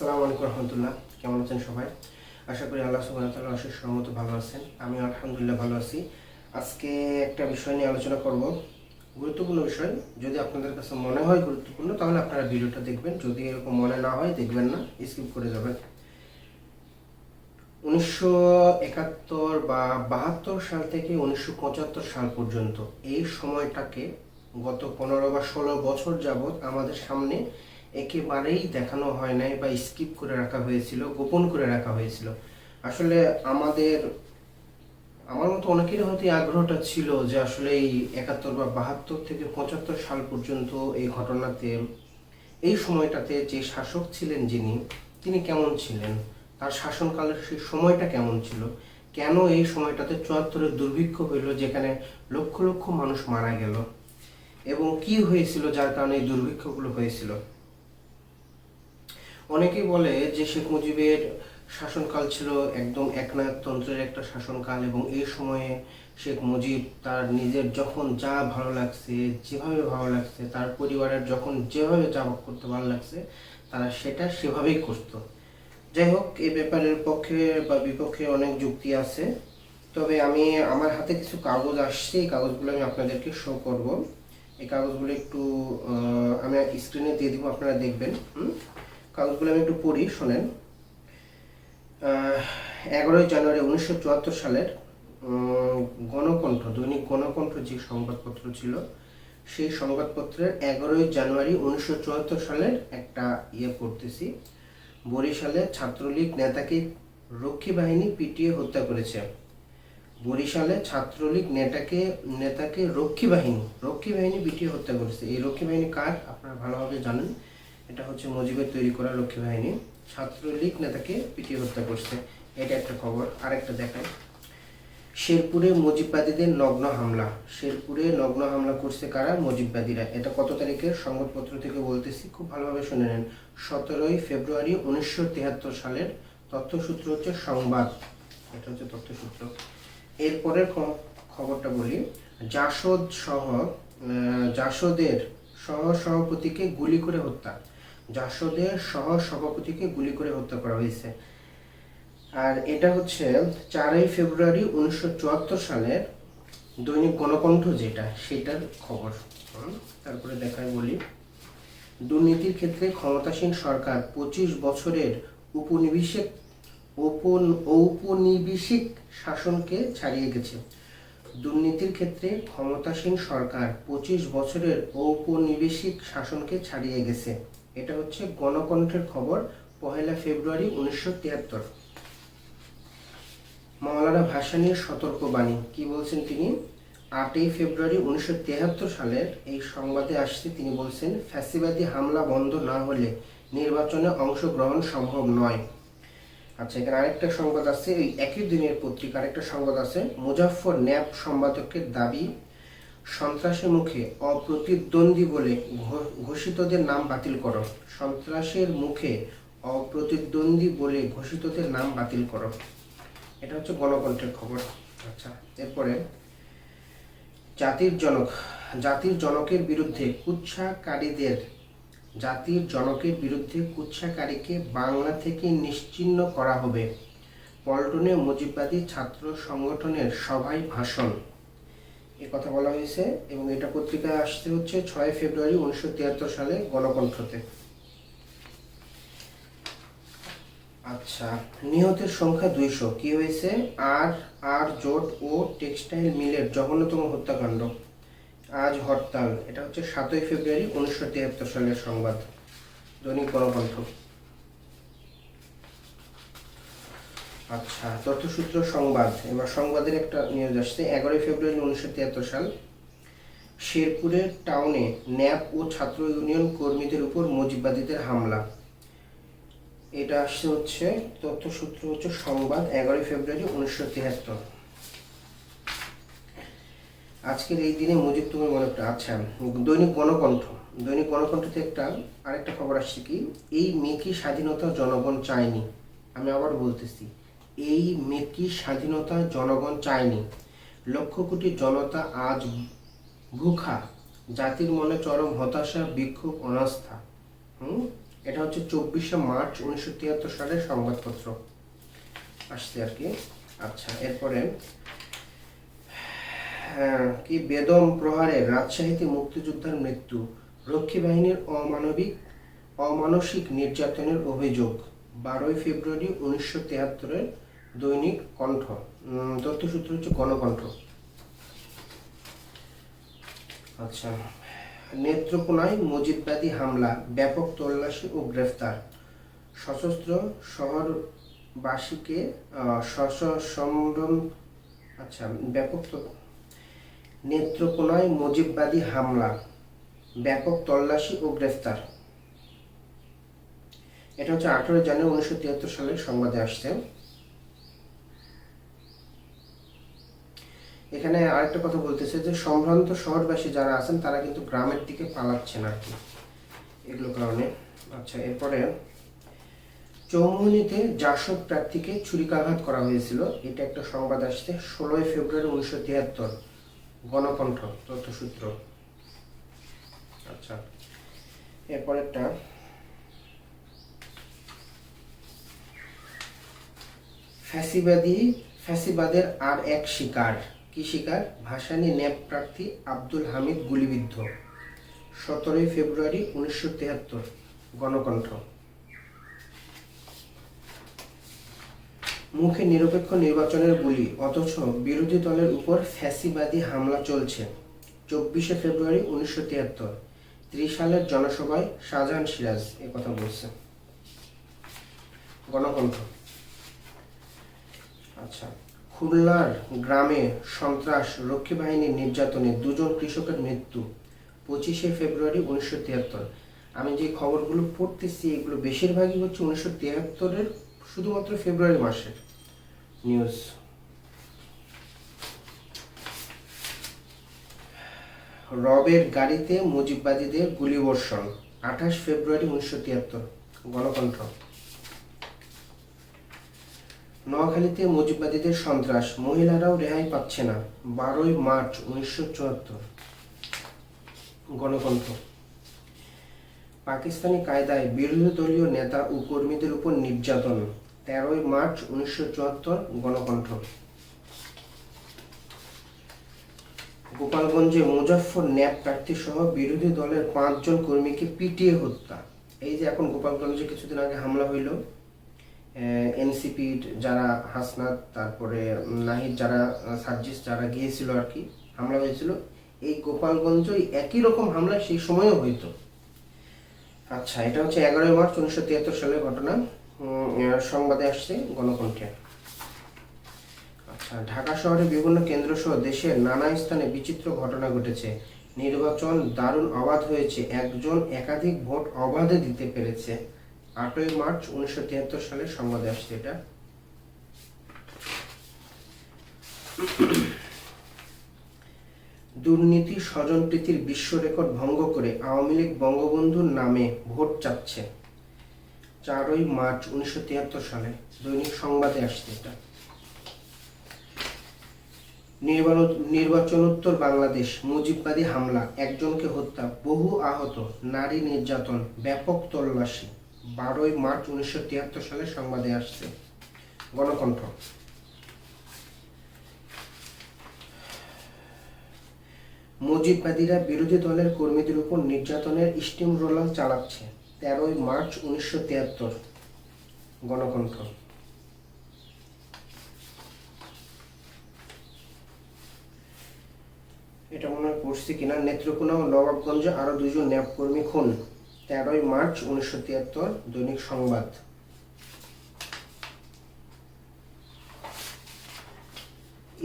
আসসালামু আলাইকুম রহমতুল্লাহ। কেমন আছেন সবাই? আশা করি আল্লাহ সুবাহ তাআলা অশেষ সহমত ভালো আছেন। আমি আলহামদুলিল্লাহ ভালো আছি। আজকে একটা বিষয় নিয়ে আলোচনা করব। গুরুত্বপূর্ণ বিষয়। যদি আপনাদের কাছে মনে হয় গুরুত্বপূর্ণ, তাহলে আপনারা ভিডিওটা দেখবেন। যদি এরকম মনে না হয়, দেখবেন না স্কিপ করে যাবেন। উনিশশো একাত্তর বা বাহাত্তর সাল থেকে উনিশশো পঁচাত্তর সাল পর্যন্ত এই সময়টাকে গত পনেরো বা ষোলো বছর যাবৎ আমাদের সামনে একেবারেই দেখানো হয় নাই বা স্কিপ করে রাখা হয়েছিল, গোপন করে রাখা হয়েছিল। আসলে আমাদের, আমার মতো অনেকেরই হয়তো আগ্রহটা ছিল যে আসলে এই একাত্তর বা বাহাত্তর থেকে পঁচাত্তর সাল পর্যন্ত এই ঘটনাতে, এই সময়টাতে যে শাসক ছিলেন যিনি, তিনি কেমন ছিলেন? তার শাসনকালের সেই সময়টা কেমন ছিল? কেন এই সময়টাতে চুয়াত্তরের দুর্ভিক্ষ হইল যেখানে লক্ষ লক্ষ মানুষ মারা গেল? এবং কি হয়েছিল যার কারণে এই দুর্ভিক্ষগুলো হয়েছিল? অনেকেই বলে যে শেখ মুজিবের শাসনকাল ছিল একদম একনায়কতন্ত্রের একটা শাসনকাল এবং এই সময়ে শেখ মুজিব তার নিজের যখন যা ভালো লাগছে, যেভাবে ভালো লাগছে, তার পরিবারের যখন যেভাবে যা করতে ভালো লাগছে, তারা সেটা সেভাবেই করতো। যাই হোক এই ব্যাপারের পক্ষে বা বিপক্ষে অনেক যুক্তি আছে। তবে আমি, আমার হাতে কিছু কাগজ আসছে, এই কাগজগুলো আমি আপনাদেরকে শো করব। এই কাগজগুলো একটু আমি স্ক্রিনে দিয়ে দিব, আপনারা দেখবেন। হুম? কাগজগুলো আমি একটু পড়ি, শোনেন। এগারোই জানুয়ারি উনিশশো চুয়াত্তর সালের গণকণ্ঠ, দৈনিক গণকণ্ঠ যে সংবাদপত্র ছিল, সেই সংবাদপত্রের এগারোই জানুয়ারি উনিশশো চুয়াত্তর সালের একটা ইয়ে পড়তেছি। বরিশালে ছাত্রলীগ নেতাকে রক্ষী বাহিনী পিটিয়ে হত্যা করেছে। বরিশালে ছাত্রলীগ নেতাকে নেতাকে রক্ষী বাহিনী রক্ষী বাহিনী পিটিয়ে হত্যা করেছে। এই রক্ষী বাহিনী কার? আপনারা ভালোভাবে জানেন। এটা হচ্ছে মুজিবের তৈরি করা রক্ষী বাহিনী। ছাত্রলীগ নেতাকে পিটিয়ে হত্যা করছে। এটা একটা খবর। আরেকটা দেখায় শেরপুরে মুজিববাদীদের নগ্ন হামলা। শেরপুরে নগ্ন হামলা করছে কারা? মুজিববাদীরা। এটা কত তারিখের? সংবাদপত্র থেকে বলতেছি। খুব ভালোভাবে শুনে নেন। সতেরোই ফেব্রুয়ারি উনিশশো সালের তথ্যসূত্র হচ্ছে সংবাদ। এটা হচ্ছে তথ্যসূত্র। এরপরের খবরটা বলি। জাসদ সহ জাসদের সহ সভাপতিকে গুলি করে হত্যা। জাসদের সহ সভাপতিকে গুলি করে হত্যা করা হয়েছে। আর এটা হচ্ছে চারই ফেব্রুয়ারি উনিশশো চুয়াত্তর সালের দৈনিক গণকণ্ঠ যেটা, সেটার খবর। তারপরে দেখায় বলি। দুর্নীতির ক্ষেত্রে ক্ষমতাসীন সরকার পঁচিশ বছরের উপনিবেশিক উপন- ঔপনিবেশিক শাসনকে ছাড়িয়ে গেছে। দুর্নীতির ক্ষেত্রে ক্ষমতাসীন সরকার পঁচিশ বছরের ঔপনিবেশিক শাসনকে ছাড়িয়ে গেছে। এটা হচ্ছে গণকণ্ঠের খবর, পহেলা ফেব্রুয়ারি উনিশশো তিয়াত্তর। মাওলানা ভাসানীর সতর্কবাণী, কি বলছেন তিনি? আটই ফেব্রুয়ারি উনিশশো সালের এই সংবাদে আসছে, তিনি বলছেন, ফ্যাসিবাদী হামলা বন্ধ না হলে নির্বাচনে অংশগ্রহণ সম্ভব নয়। আচ্ছা এখানে আরেকটা সংবাদ আছে ওই একই দিনের পত্রিকা আরেকটা সংবাদ আছে মুজাফফর ন্যাপ সম্পাদকের দাবি সন্ত্রাসের মুখে অপ্রতিদ্বন্দ্বী বলে ঘোষিতদের নাম বাতিল করো। সন্ত্রাসের মুখে অপ্রতিদ্বন্দ্বী বলে ঘোষিতদের নাম বাতিল করো। এটা হচ্ছে গণকণ্ঠের খবর। আচ্ছা এরপরে জাতির জনক, জাতির জনকের বিরুদ্ধে কুৎসাকারীদের, জাতির জনকের বিরুদ্ধে কুৎসাকারীকে বাংলা থেকে নিশ্চিহ্ন করা হবে। পল্টনে মুজিববাদী ছাত্র সংগঠনের সভায় ভাষণ। এ কথা বলা হয়েছে এবং এটা পত্রিকায় আসতে হচ্ছে ছয় ফেব্রুয়ারি উনিশশো তিয়াত্তর সালে গণকণ্ঠতে। আচ্ছা নিহতের সংখ্যা দুইশো। কি হয়েছে? আর আর, জোট ও টেক্সটাইল মিলের জঘন্যতম হত্যাকাণ্ড। আজ হরতাল। এটা হচ্ছে সাতই ফেব্রুয়ারি উনিশশো তিয়াত্তর সালের সংবাদ। দৈনিক গণকণ্ঠ। আচ্ছা তথ্যসূত্র সংবাদ। এবার সংবাদের একটা নিউজ আসছে। এগারোই ফেব্রুয়ারি উনিশশো তিয়াত্তর সাল শেরপুরের টাউনে ন্যাপ ও ছাত্র ইউনিয়ন কর্মীদের উপর মুজিববাদীদের হামলা। এটা আসছে হচ্ছে, তথ্যসূত্র হচ্ছে সংবাদ, এগারোই ফেব্রুয়ারি উনিশশো তিয়াত্তর। আজকের এই দিনে মুজিব, তুমি মনে করে আচ্ছা দৈনিক গণকণ্ঠ। দৈনিক গণকণ্ঠতে একটা, আরেকটা খবর আসছে কি? এই মেকি স্বাধীনতা জনগণ চায়নি। আমি আবার বলতেছি এই মেকি স্বাধীনতা জনগণ চায়নি। লক্ষ কোটি জনতা আজ ভুখা। জাতির মনে চরম হতাশা বিক্ষোভ অনাস্থা। হুম? এটা হচ্ছে চব্বিশে মার্চ উনিশশো তিয়াত্তর সালের সংবাদপত্র। আসছে আর কি। আচ্ছা এরপরে হ্যাঁ, কি বেদম প্রহারে রাজশাহীতে মুক্তিযোদ্ধার মৃত্যু। রক্ষী বাহিনীর অমানবিক অমানসিক নির্যাতনের অভিযোগ। বারোই ফেব্রুয়ারি উনিশশো তেহাত্তরের দৈনিক কণ্ঠ। উম, তথ্যসূত্র হচ্ছে গণকণ্ঠ। আচ্ছা নেত্রকোনায় মুজিববাদী হামলা ব্যাপক তল্লাশি ও গ্রেফতার। সশস্ত্র শহরবাসীকে সসম্ভ্রম আচ্ছা ব্যাপক নেত্রকোনায় মুজিববাদী হামলা ব্যাপক তল্লাশি ও গ্রেফতার। এটা হচ্ছে আঠারো জানুয়ারি উনিশশো তিয়াত্তর সালের সংবাদে আসছে। এখানে আরেকটা কথা বলতেছে যে সম্ভ্রান্ত শহরবাসী যারা আছেন, তারা কিন্তু গ্রামের দিকে পালাচ্ছেন আর কি। এগুলো কারণে। আচ্ছা এরপরে চৌমুহনীতে জাসদ প্রার্থীকে ছুরিকাঘাত করা হয়েছিল। এটা একটা সংবাদ আসছে ষোলোই ফেব্রুয়ারি উনিশশো তিয়াত্তর। গণকণ্ঠ, তথ্যসূত্র। আচ্ছা এরপরেরটা। ফ্যাসিবাদী, ফ্যাসিবাদের আর এক শিকার। কি শিকার ভাসানী ন্যাপ প্রার্থী আব্দুল হামিদ গুলিবিদ্ধ। সতেরোই ফেব্রুয়ারি উনিশশো তেহাত্তর, গণকণ্ঠ। মুখে নিরপেক্ষ নির্বাচনের বলি, অথচ বিরোধী দলের উপর ফ্যাসিবাদী হামলা চলছে। চব্বিশে ফেব্রুয়ারি উনিশশো তিয়াত্তর ত্রিশ সালের জনসভায় শাহজাহান সিরাজ এ কথা বলছে। গণকণ্ঠ। আচ্ছা। খুলনার গ্রামে সন্ত্রাস রক্ষী বাহিনীর নির্যাতনে দুজন কৃষকের মৃত্যু, পঁচিশে ফেব্রুয়ারি উনিশশো তিয়াত্তর। আমি যে খবরগুলো পড়তেছি, এগুলো বেশিরভাগই হচ্ছে উনিশশো তিয়াত্তরের শুধুমাত্র ফেব্রুয়ারি মাসের নিউজ রবের গাড়িতে মুজিববাদীদের গুলিবর্ষণ, আঠাশ ফেব্রুয়ারি উনিশশো তিয়াত্তর, গণকণ্ঠ। নোয়াখালীতে মুজিববাদীদের সন্ত্রাস। মহিলারাও রেহাই পাচ্ছে না। বারোই মার্চ উনিশশো চুয়াত্তর। গণকণ্ঠ। পাকিস্তানি কায়দায় বিরোধী দলীয় নেতা ও কর্মীদের উপর নির্যাতন। তেরোই মার্চ উনিশশো চুয়াত্তর, গণকণ্ঠ। গোপালগঞ্জে মুজফ্ফর ন্যাপ প্রার্থী সহ বিরোধী দলের পাঁচজন কর্মীকে পিটিয়ে হত্যা। এই যে এখন গোপালগঞ্জে কিছুদিন আগে হামলা হইল এনসিপির যারা হাসনাত, তারপরে নাহিদ যারা সার্জিস যারা গিয়েছিল আর কি, হামলা হয়েছিল, এই গোপালগঞ্জ একই রকম হামলা সেই সময়ও হইতো। আচ্ছা এটা হচ্ছে এগারোই মার্চ উনিশশো তিয়াত্তর সালের ঘটনা। সংবাদে আসছে গণকণ্ঠে। আচ্ছা ঢাকা শহরে বিভিন্ন কেন্দ্র সহ দেশের নানা স্থানে বিচিত্র ঘটনা ঘটেছে। নির্বাচন দারুণ অবাধ হয়েছে। একজন একাধিক ভোট অবাধে দিতে পেরেছে। আটই মার্চ উনিশশো তিয়াত্তর সালের সংবাদে আসছে এটা। দুর্নীতি স্বজনপ্রীতির বিশ্ব রেকর্ড ভঙ্গ করে আওয়ামী লীগ বঙ্গবন্ধুর নামে ভোট চাচ্ছে। চারই মার্চ উনিশশো তিয়াত্তর সালে দৈনিক সংবাদে আসছে এটা। নির্বাচন- নির্বাচনোত্তর বাংলাদেশ, মুজিববাদী হামলা, একজনকে হত্যা, বহু আহত, নারী নির্যাতন, ব্যাপক তল্লাশি। বারোই মার্চ উনিশশো তিয়াত্তর সালে সংবাদে আসছে। গণকণ্ঠ। মুজিববাদীরা বিরোধী দলের কর্মীদের উপর নির্যাতনের স্টিম রোলার চালাচ্ছে। তেরোই মার্চ উনিশশো তিয়াত্তর। গণকণ্ঠ। এটা মনে হয় পড়ছি কিনা? নেত্রকোনা ও নবাবগঞ্জে আরও দুজন ন্যাপ কর্মী খুন। তেরোই মার্চ উনিশশো তিয়াত্তর দৈনিক সংবাদ।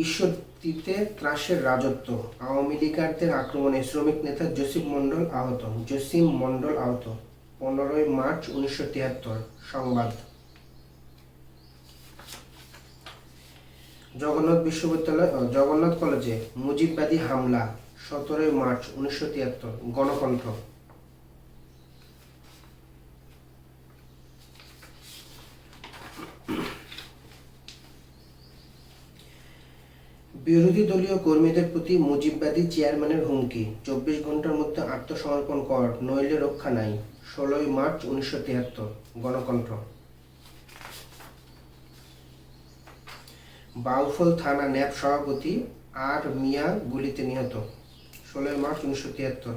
ঈশ্বরদীতে ত্রাসের রাজত্ব। আওয়ামী লীগারদের আক্রমণে শ্রমিক নেতা জসিম মণ্ডল আহত। জসিম মণ্ডল আহত। পনেরোই মার্চ উনিশশো তিয়াত্তর, সংবাদ। জগন্নাথ বিশ্ববিদ্যালয় জগন্নাথ কলেজে মুজিববাদী হামলা, সতেরোই মার্চ উনিশশো তিয়াত্তর, গণকণ্ঠ। বিরোধী দলীয় কর্মীদের প্রতি মুজিববাদী চেয়ারম্যানের হুমকি। চব্বিশ ঘণ্টার মধ্যে আত্মসমর্পণ কর, নইলে রক্ষা নাই। ষোলোই মার্চ উনিশশো তিয়াত্তর, গণকণ্ঠ। বাউফল থানা ন্যাপ সভাপতি আর মিয়া গুলিতে নিহত। ষোলোই মার্চ উনিশশো তিয়াত্তর,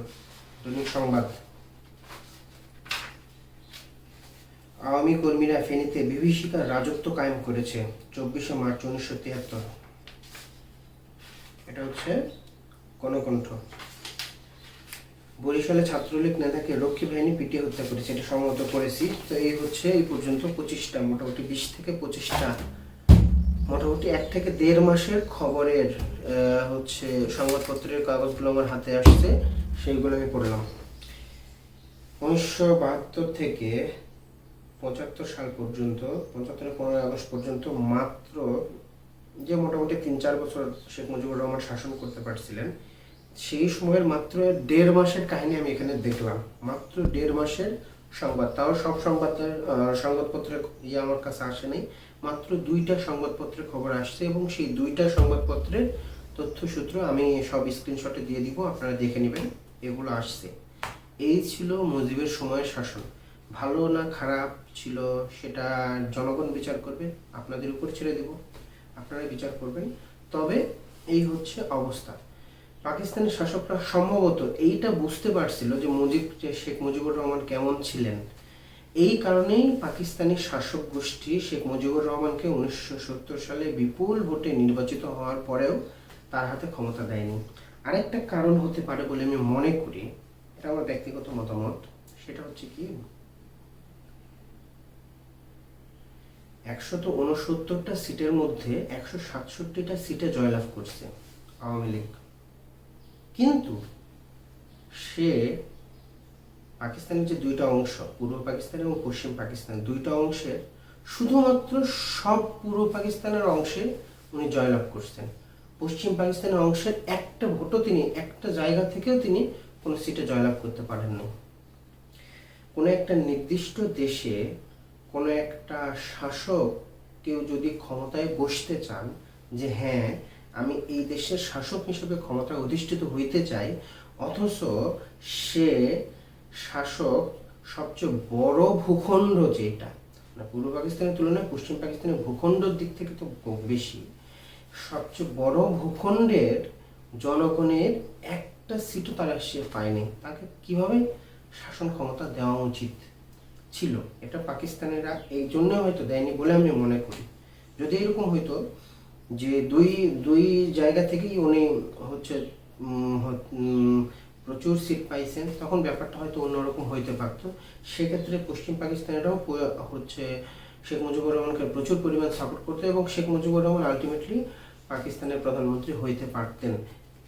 দৈনিক সংবাদ। আওয়ামী কর্মীরা ফেনীতে বিভীষিকার রাজত্ব কায়েম করেছে, চব্বিশে মার্চ উনিশশো তিয়াত্তর। এটা হচ্ছে গণকণ্ঠ বরিশালে ছাত্রলীগ নেতাকে রক্ষী বাহিনী পিটিয়ে হত্যা করেছে, এটা সম্মত করেছি। তো এই হচ্ছে এই পর্যন্ত পঁচিশটা, মোটামুটি বিশ থেকে পঁচিশটা, মোটামুটি এক থেকে দেড় মাসের খবরের হচ্ছে সংবাদপত্রের কাগজগুলো আমার হাতে আসছে, সেইগুলো আমি পড়লাম। উনিশশো বাহাত্তর থেকে পঁচাত্তর সাল পর্যন্ত পঁচাত্তরের পনেরোই আগস্ট পর্যন্ত মাত্র যে মোটামুটি তিন চার বছর শেখ মুজিবুর রহমান শাসন করতে পারছিলেন সেই সময়ের মাত্র দেড় মাসের কাহিনী আমি এখানে দেখলাম। মাত্র দেড় মাসের সংবাদ। তাও সব সংবাদের আহ, সংবাদপত্রের ইয়ে আমার কাছে আসেনি মাত্র দুইটা সংবাদপত্রের খবর আসছে এবং সেই দুইটা সংবাদপত্রের তথ্যসূত্র আমি সব স্ক্রিনশটে দিয়ে দিব আপনারা দেখে নেবেন। এগুলো আসছে। এই ছিল মুজিবের সময়ের শাসন। ভালো না খারাপ ছিল সেটা জনগণ বিচার করবে আপনাদের উপর ছেড়ে দেব। আপনারা বিচার করবেন। তবে এই হচ্ছে অবস্থা। পাকিস্তানের শাসকরা সম্ভবত এইটা বুঝতে পারছিল যে মুজিব শেখ মুজিবুর রহমান কেমন ছিলেন। এই কারণেই পাকিস্তানি শাসক গোষ্ঠী শেখ মুজিবুর রহমানকে উনিশশো সত্তর সালে বিপুল ভোটে নির্বাচিত হওয়ার পরেও তার হাতে ক্ষমতা দেয়নি। আরেকটা কারণ হতে পারে বলে আমি মনে করি, এটা আমার ব্যক্তিগত মতামত, সেটা হচ্ছে কি একশত উনসত্তরটা সিটের মধ্যে একশো সাতষট্টিটা সিটে জয়লাভ করছে আওয়ামী লীগ। কিন্তু সে পাকিস্তানের যে দুইটা অংশ, পূর্ব পাকিস্তান এবং পশ্চিম পাকিস্তান, দুইটা অংশের শুধুমাত্র সব পূর্ব পাকিস্তানের অংশে উনি জয়লাভ করছেন। পশ্চিম পাকিস্তানের অংশের একটা ভোটও তিনি, একটা জায়গা থেকেও তিনি কোনো সিটে জয়লাভ করতে পারেননি। কোনো একটা নির্দিষ্ট দেশে কোনো একটা শাসক কেউ যদি ক্ষমতায় বসতে চান যে হ্যাঁ আমি এই দেশের শাসক হিসেবে ক্ষমতায় অধিষ্ঠিত হইতে চাই, অথচ সে শাসক সবচেয়ে বড় ভূখণ্ড যেটা মানে পূর্ব পাকিস্তানের তুলনায় পশ্চিম পাকিস্তানের ভূখণ্ডের দিক থেকে তো বেশি, সবচেয়ে বড় ভূখণ্ডের জনগণের একটা সিটও তারা সে পায়নি। তাকে কীভাবে শাসন ক্ষমতা দেওয়া উচিত? ছিল, এটা পাকিস্তানিরা এই জন্য হয়তো দেয়নি বলে আমি মনে করি। যদি এরকম হইতো যে দুই দুই জায়গা থেকেই উনি হচ্ছে প্রচুর সিট পাইছেন, তখন ব্যাপারটা হয়তো অন্যরকম হইতে পারতো। সেক্ষেত্রে পশ্চিম পাকিস্তানিরাও হচ্ছে শেখ মুজিবুর রহমানকে প্রচুর পরিমাণ সাপোর্ট করতো এবং শেখ মুজিবুর রহমান আলটিমেটলি পাকিস্তানের প্রধানমন্ত্রী হইতে পারতেন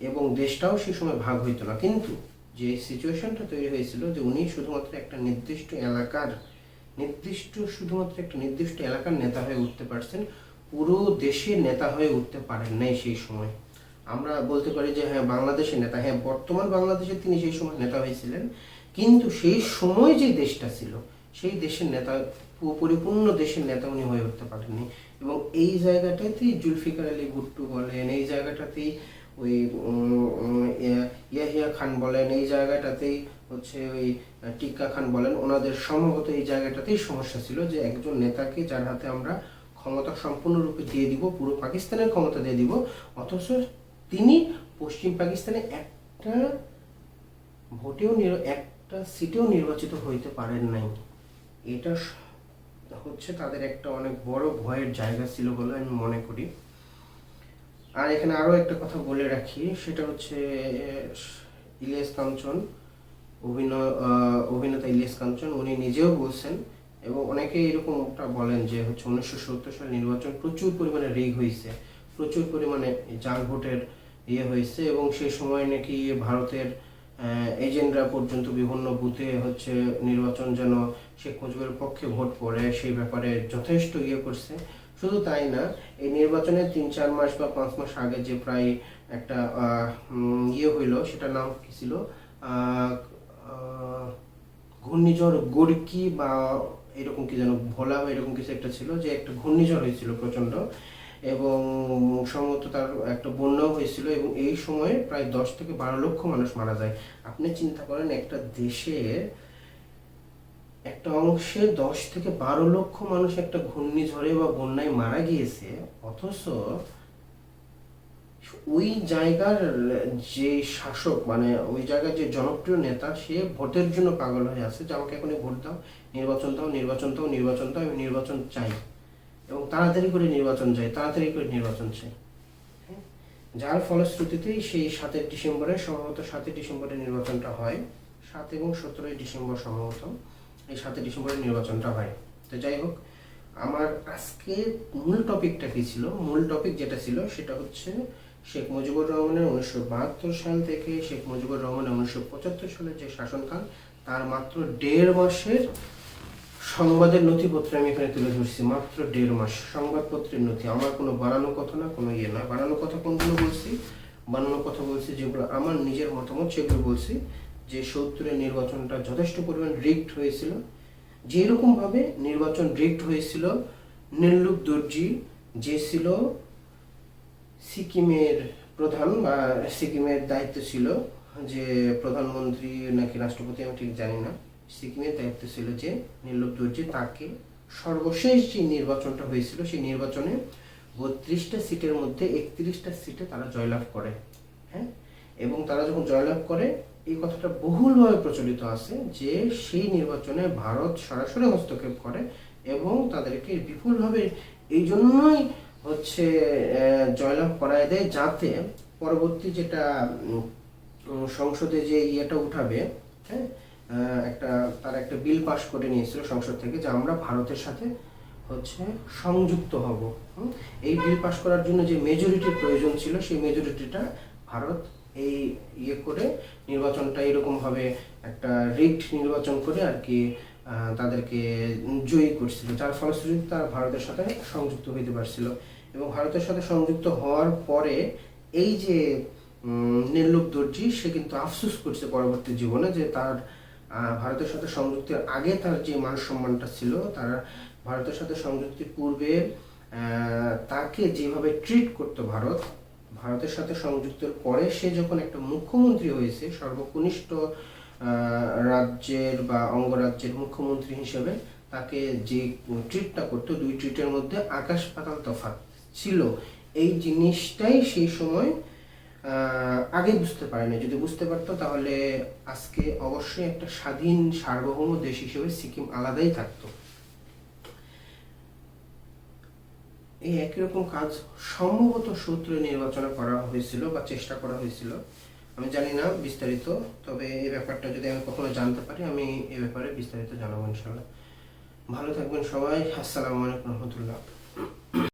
এবং দেশটাও সেই সময় ভাগ হইতো না। কিন্তু যে সিচুয়েশনটা তৈরি হয়েছিল যে উনি শুধুমাত্র একটা নির্দিষ্ট এলাকার নির্দিষ্ট, শুধুমাত্র একটা নির্দিষ্ট এলাকার নেতা হয়ে উঠতে পারছেন, পুরো দেশের নেতা হয়ে উঠতে পারেন নাই সেই সময়। আমরা বলতে পারি যে হ্যাঁ বাংলাদেশের নেতা হ্যাঁ বর্তমান বাংলাদেশের তিনি সেই সময় নেতা হয়েছিলেন, কিন্তু সেই সময় যে দেশটা ছিল, সেই দেশের নেতা পরিপূর্ণ দেশের নেতা উনি হয়ে উঠতে পারেননি। এবং এই জায়গাটাতেই জুলফিকার আলী ভুট্টু বলেন, এই জায়গাটাতেই ওই উম, ইয়া- ইয়াহিয়া খান বলেন এই জায়গাটাতেই হচ্ছে ওই টিক্কা খান বলেন ওনাদের সম্ভবত এই জায়গাটাতেই সমস্যা ছিল যে একজন নেতাকে যার হাতে আমরা ক্ষমতা সম্পূর্ণরূপে দিয়ে দিব পুরো পাকিস্তানের ক্ষমতা দিয়ে দিব অথচ তিনি পশ্চিম পাকিস্তানে একটা ভোটেও একটা সিটেও নির্বাচিত হইতে পারেন নাই। এটা হচ্ছে তাদের একটা অনেক বড় ভয়ের জায়গা ছিল বলে আমি মনে করি। আর এখানে আরও একটা কথা বলে রাখি, সেটা হচ্ছে ইলিয়াস কাঞ্চন, অভিনয় অভিনেতা ইলিয়াস কাঞ্চন, উনি নিজেও বলছেন এবং অনেকে এরকমটা বলেন যে হচ্ছে উনিশশো সত্তর সাল নির্বাচন প্রচুর পরিমাণে রিগ হয়েছে প্রচুর পরিমাণে জাল ভোটের ইয়ে হয়েছে এবং সেই সময় নাকি ভারতের এজেন্টরা পর্যন্ত বিভিন্ন বুথে হচ্ছে নির্বাচন যেন শেখ মুজিবের পক্ষে ভোট পড়ে, সেই ব্যাপারে যথেষ্ট ইয়ে করছে। শুধু তাই না, এই নির্বাচনের তিন, চার মাস বা পাঁচ মাস আগে যে প্রায় একটা ইয়ে হইল, সেটার নাম কি ছিল? ঘূর্ণিঝড় গোরকি বা এরকম কি যেন, ভোলা এরকম কিছু একটা ছিল, যে একটা ঘূর্ণিঝড় হয়েছিল প্রচণ্ড এবং সম্ভবত তার একটা বন্যাও হয়েছিল, এবং এই সময়ে প্রায় দশ থেকে বারো লক্ষ মানুষ মারা যায়। আপনি চিন্তা করেন, একটা দেশের একটা অংশে দশ থেকে বারো লক্ষ মানুষ একটা ঘূর্ণিঝড়ে বা বন্যায় মারা গিয়েছে, অথচ ওই জায়গার যে শাসক মানে ওই জায়গার যে জনপ্রিয় নেতা, সে ভোটের জন্য পাগল হয়ে আছে যে আমাকে এখনই ভোট দাও, নির্বাচন দাও নির্বাচন দাও নির্বাচন দাও, আমি নির্বাচন চাই এবং তাড়াতাড়ি করে নির্বাচন চাই, তাড়াতাড়ি করে নির্বাচন চাই? যার ফলশ্রুতিতেই সেই সাতের ডিসেম্বরে সম্ভবত সাতই ডিসেম্বরে নির্বাচনটা হয়, সাত এবং সতেরোই ডিসেম্বর সম্ভবত এই সাতই ডিসেম্বরে নির্বাচনটা হয়। তো যাই হোক, আমার আজকে মূল টপিকটা কি ছিল? মূল টপিক যেটা ছিল সেটা হচ্ছে শেখ মুজিবুর রহমানের উনিশশো বাহাত্তর সাল থেকে শেখ মুজিবুর রহমানের উনিশশো পঁচাত্তর সালের যে শাসনকাল, তার মাত্র দেড় মাসের সংবাদের নথিপত্র আমি এখানে তুলে ধরছি। মাত্র দেড় মাস সংবাদপত্রের নথি। আমার কোনো বানানো কথা না, কোনো ইয়ে নয় বানানো কথা কোনগুলো বলছি? বানানো কথা বলছি যেগুলো আমার নিজের মতামত, সেগুলো বলছি। যে সত্তরের নির্বাচনটা যথেষ্ট পরিমাণ রিক্ট হয়েছিল। যেরকম ভাবে নির্বাচন রিক্ট হয়েছিল, নেল্লুক দর্জি যে ছিল সিকিমের প্রধান বা সিকিমের দায়িত্ব ছিল, যে প্রধানমন্ত্রী নাকি রাষ্ট্রপতি আমি ঠিক জানি না, সিকিমের দায়িত্ব ছিল যে নীললোক দর্জি তাকে সর্বশেষ যে নির্বাচনটা হয়েছিল, সেই নির্বাচনে বত্রিশটা সিটের মধ্যে একত্রিশটা সিটে তারা জয়লাভ করে। হ্যাঁ? এবং তারা যখন জয়লাভ করে এই কথাটা বহুলভাবে প্রচলিত আছে যে সেই নির্বাচনে ভারত সরাসরি হস্তক্ষেপ করে এবং তাদেরকে বিপুলভাবে এই জন্যই হচ্ছে জয়লাভ করায় দেয় যাতে পরবর্তী যেটা সংসদে যে ইয়েটা উঠাবে হ্যাঁ একটা, তারা একটা বিল পাশ করে নিয়েছিল সংসদ থেকে যে আমরা ভারতের সাথে হচ্ছে সংযুক্ত হব? এই বিল পাশ করার জন্য যে মেজরিটির প্রয়োজন ছিল সেই মেজরিটিটা ভারত এই ইয়ে করে নির্বাচনটা এরকম ভাবে একটা রিক্ট নির্বাচন করে আর কি তাদেরকে জয়ী করছিল। যার ফলশ্রুতিতে তারা ভারতের সাথে সংযুক্ত হইতে পারছিল। এবং ভারতের সাথে সংযুক্ত হওয়ার পরে এই যে উম, নির্লোক দর্জি সে কিন্তু আফসোস করছে পরবর্তী জীবনে যে তার ভারতের সাথে সংযুক্তির আগে তার যে মান সম্মানটা ছিল তার ভারতের সাথে সংযুক্তির পূর্বে তাকে যেভাবে ট্রিট করতো ভারত ভারতের সাথে সংযুক্ত পরে সে যখন একটা মুখ্যমন্ত্রী হয়েছে, সর্বকনিষ্ঠ রাজ্যের বা অঙ্গরাজ্যের মুখ্যমন্ত্রী হিসেবে তাকে যে ট্রিটটা করতো, দুই ট্রিটের মধ্যে আকাশ পাতাল তফাৎ ছিল। এই জিনিসটাই সেই সময় আগে বুঝতে পারেনি। যদি বুঝতে পারতো তাহলে আজকে অবশ্যই একটা স্বাধীন, সার্বভৌম দেশ হিসেবে সিকিম আলাদাই থাকতো। এই একই রকম কাজ সম্ভবত সূত্র নির্বাচনা করা হয়েছিল বা চেষ্টা করা হয়েছিল। আমি জানি না বিস্তারিত, তবে এই ব্যাপারটা যদি আমি কখনো জানতে পারি, আমি এ ব্যাপারে বিস্তারিত জানাব ইনশাল্লাহ ভালো থাকবেন সবাই। আসসালামু আলাইকুম রহমতুল্লাহ।